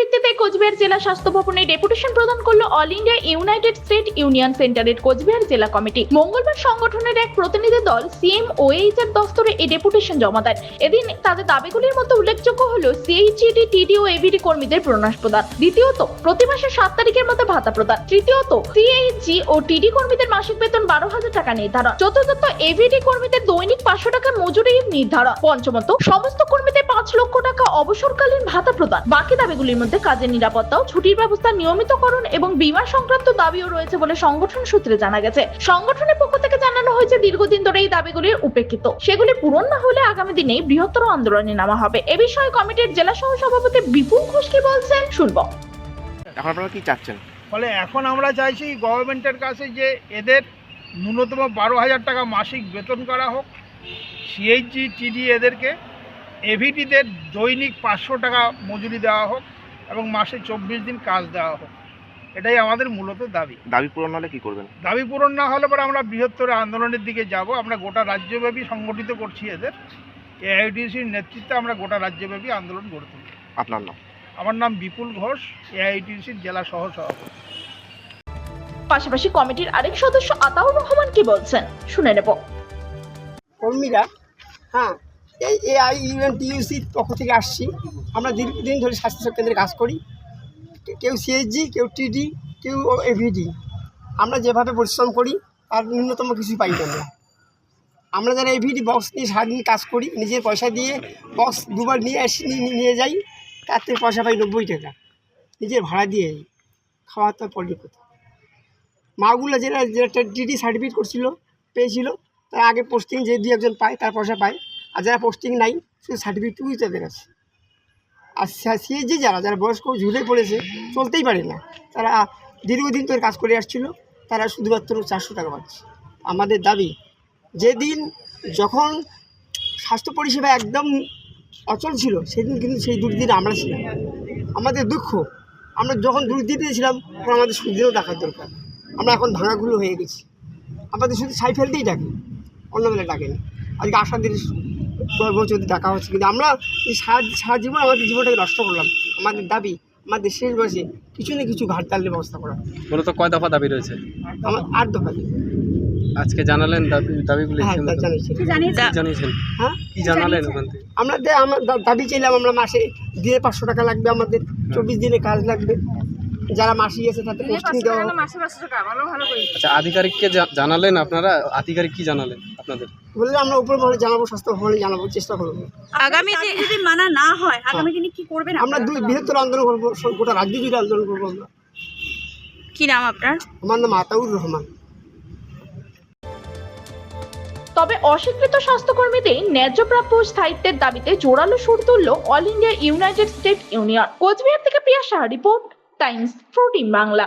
ভিত্তিতে কোচবিহার জেলা স্বাস্থ্য ভবনে ডেপুটেশন প্রদান করল all India united state union সেন্টারের কোচবিহার জেলা কমিটি। মঙ্গলবার সংগঠনের এক প্রতিনিধি দল সিএম ওএইচ এর দফতরে এই ডেপুটেশন জমা দেন এদিন তাদের দাবিগুলির মধ্যে উল্লেখযোগ্য সিএইচইডি টিডি ও এবিডি কর্মীদের প্রণাস প্রদান। দ্বিতীয়ত, প্রতি মাসের সাত তারিখের মধ্যে ভাতা প্রদান। তৃতীয়ত সিএইচজি ও টিডি কর্মীদের মাসিক বেতন বারো হাজার টাকা নির্ধারণ। চতুর্থত এভিডি কর্মীদের দৈনিক পাঁচশো টাকা মজুরি নির্ধারণ। পঞ্চমত, সমস্ত কর্মীদের পাঁচ লক্ষ টাকা অবসরকালীন ভাতা প্রদান। বাকি দাবিগুলির মধ্যে কাজের নিরাপত্তা ও ছুটির ব্যবস্থা নিয়মিতকরণ এবং বীমা সংক্রান্ত দাবিও রয়েছে বলে সংগঠন সূত্রে জানা গেছে। সংগঠনের পক্ষ থেকে জানানো হয়েছে দীর্ঘদিন ধরে এই দাবিগুলির উপেক্ষিত। সেগুলি পূরণ না হলে আগামী দিনে বৃহত্তর আন্দোলনে নামা হবে। এ বিষয়ে কমিটির জেলা সহ সভাপতি বিপুল ঘোষ কি বলছেন শুনব। এখন আপনারা কি চাচ্ছেন? ফলে এখন আমরা চাইছি গভর্নমেন্টের কাছে যে এদের ন্যূনতম বারো হাজার টাকা মাসিক বেতন করা হোক সিএইচজি টিডি এদেরকে এভিটিদের দৈনিক পাঁচশো টাকা মজুরি দেওয়া হোক এবং মাসে চব্বিশ দিন কাজ দেওয়া হোক। এটাই আমাদের মূলত দাবি। দাবি পূরণ হলে কি করবেন? দাবি পূরণ না হলে পরে আমরা বৃহত্তর আন্দোলনের দিকে যাব। আমরা গোটা রাজ্যব্যাপী সংগঠিত করছি এদের। এআইটিসির নেতৃত্বে আমরা গোটা রাজ্যব্যাপী আন্দোলন গড়ে তুলব। আপনার নাম? আমার নাম বিপুল ঘোষ এআইটিসির জেলা সহ সভাপতি পাশাপাশি কমিটির আরেক সদস্য আতাউর রহমান কি বলছেন? শুনে নেব। কর্মীরা হ্যাঁ এই এআই ইউএন টিইউসির পক্ষ থেকে আসছি। আমরা দীর্ঘদিন ধরে স্বাস্থ্য কেন্দ্রে কাজ করি। কেউ সিএসজি কেউ টিডি কেউ এভিডি আমরা যেভাবে পরিশ্রম করি, তার ন্যূনতম কিছু পাই না আমরা যারা এভিডি বক্স নিয়ে সারাদিন কাজ করি, নিজের পয়সা দিয়ে বক্স দুবার নিয়ে আসি, নিয়ে- যাই তার থেকে পয়সা পাই নব্বই টাকা। নিজের ভাড়া দিয়ে খাওয়া তো পড়ি কোথাও মাগুলো যেটা যেটা টিডি সার্টিফিকেট করছিল, পেয়েছিল, তার আগে পোস্টিং যে দুই একজন পায়, তার পয়সা পায়। আর যারা পোস্টিং নাই, শুধু সার্টিফিকেটটুকুই তাদের আছে। আর সিএসজি যারা যারা বয়স্ক, ঝুলে পড়েছে, চলতেই পারে না। তারা দীর্ঘদিন ধরে কাজ করে আসছিল, তারা শুধুমাত্র চারশো টাকা পাচ্ছে। আমাদের দাবি, যেদিন যখন স্বাস্থ্য পরিষেবা একদম অচল ছিল, সেদিন কিন্তু সেই দুর্দিন আমরা ছিলাম। আমাদের দুঃখ, আমরা যখন দুর্দিনে ছিলাম, তখন আমাদের সুদিনও ডাকার দরকার। আমরা এখন ভাঙাগুলো হয়ে গেছি। আমাদের শুধু ছাই ফেলতেই ডাকে অন্য বেলা ডাকেনি আজকে আশাদের যদি ডাকা হচ্ছে কিন্তু আমরা এই সারা সারা জীবন আমাদের জীবনটাকে নষ্ট করলাম। আমাদের দাবি আমাদের শেষ বয়সে কিছু না কিছু ঘাটতালের ব্যবস্থা করা। মূলত কয় দফা দাবি রয়েছে? আমার আট দফা আজকে জানালেন দাবি দাবিগুলি হ্যাঁ জানিয়েছেন? হ্যাঁ? কি জানালেন আমরা দাবি চাইলাম আমরা মাসে দিনে পাঁচশো টাকা লাগবে আমাদের চব্বিশ দিনে কাজ লাগবে। যারা মাসি আছে তাদের পোস্টিং দেওয়া। আচ্ছা আধিকারিককে জানালেন আপনারা? আধিকারিক কি জানালেন আপনাদের? বললে আমরা উপর মহলে জানাব স্বাস্থ্য মহলে জানাব চেষ্টা করব। আগামী যদি মানা না হয় আগামী দিনে কি করবেন আমরা দুই বৃহত্তর আন্দোলন করব গোটা রাজ্য জুড়ে আন্দোলন করব আমরা। কি নাম আপনার? আমার নাম আতাউর রহমান। তবে অস্বীকৃত স্বাস্থ্যকর্মীদের ন্যায্য প্রাপ্য স্থায়িত্বের দাবিতে জোরালো সুর তুলল All India United State Union. Cooch Behar থেকে প্রিয়া শাহ রিপোর্ট টাইমস প্রোটিন বাংলা।